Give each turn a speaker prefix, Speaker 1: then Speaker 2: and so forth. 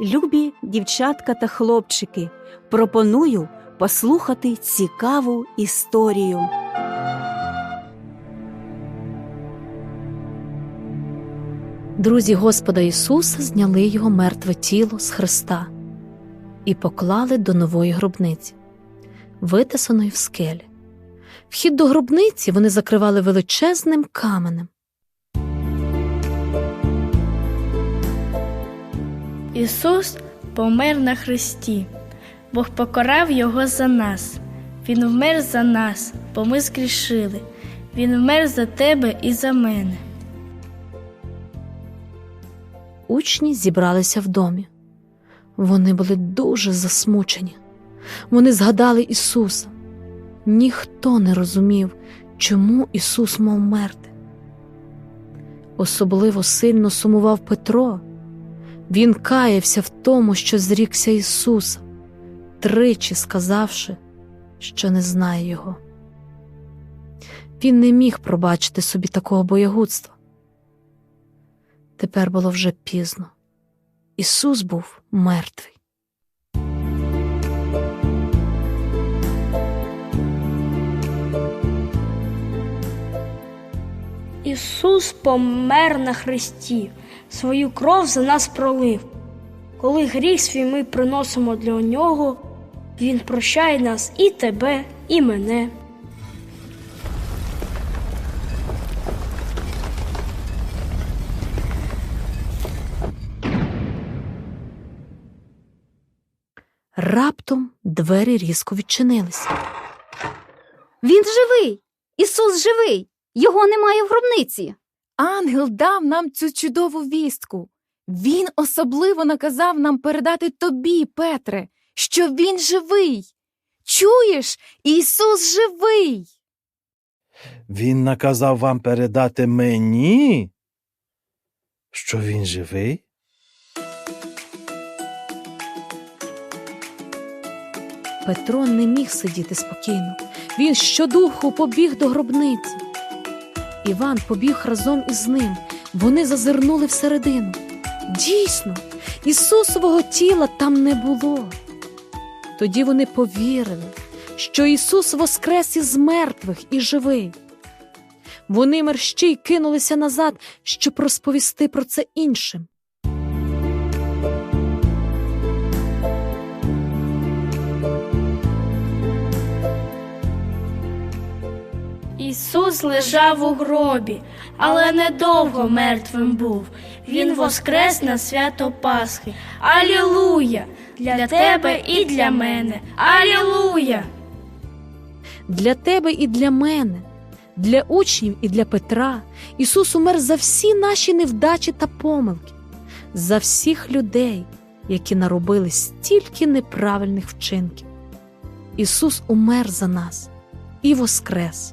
Speaker 1: Любі дівчатка та хлопчики, пропоную послухати цікаву історію.
Speaker 2: Друзі Господа Ісуса зняли його мертве тіло з хреста і поклали до нової гробниці, витисаної в скелі. Вхід до гробниці вони закривали величезним каменем.
Speaker 3: Ісус помер на хресті, Бог покарав Його за нас. Він вмер за нас, бо ми згрішили. Він вмер за тебе і за мене.
Speaker 2: Учні зібралися в домі. Вони були дуже засмучені. Вони згадали Ісуса. Ніхто не розумів, чому Ісус мав мерти. Особливо сильно сумував Петро. Він каявся в тому, що зрікся Ісуса, тричі сказавши, що не знає Його. Він не міг пробачити собі такого боягудства. Тепер було вже пізно. Ісус був мертвий.
Speaker 3: Ісус помер на хресті, свою кров за нас пролив. Коли гріх свій ми приносимо для нього, Він прощає нас і тебе, і мене.
Speaker 2: Раптом двері різко відчинилися.
Speaker 4: Він живий! Ісус живий! Його немає в гробниці.
Speaker 5: Ангел дав нам цю чудову вістку. Він особливо наказав нам передати тобі, Петре, що він живий. Чуєш, Ісус живий.
Speaker 6: Він наказав вам передати мені, що він живий?
Speaker 2: Петро не міг сидіти спокійно. Він щодуху побіг до гробниці. Іван побіг разом із ним. Вони зазирнули всередину. Дійсно, Ісусового тіла там не було. Тоді вони повірили, що Ісус воскрес із мертвих і живий. Вони мерщій кинулися назад, щоб розповісти про це іншим.
Speaker 3: Ісус лежав у гробі, але недовго мертвим був. Він воскрес на свято Пасхи. Алілуя! Для тебе і для мене. Алілуя!
Speaker 2: Для тебе і для мене, для учнів і для Петра Ісус умер за всі наші невдачі та помилки, за всіх людей, які наробили стільки неправильних вчинків. Ісус умер за нас і воскрес.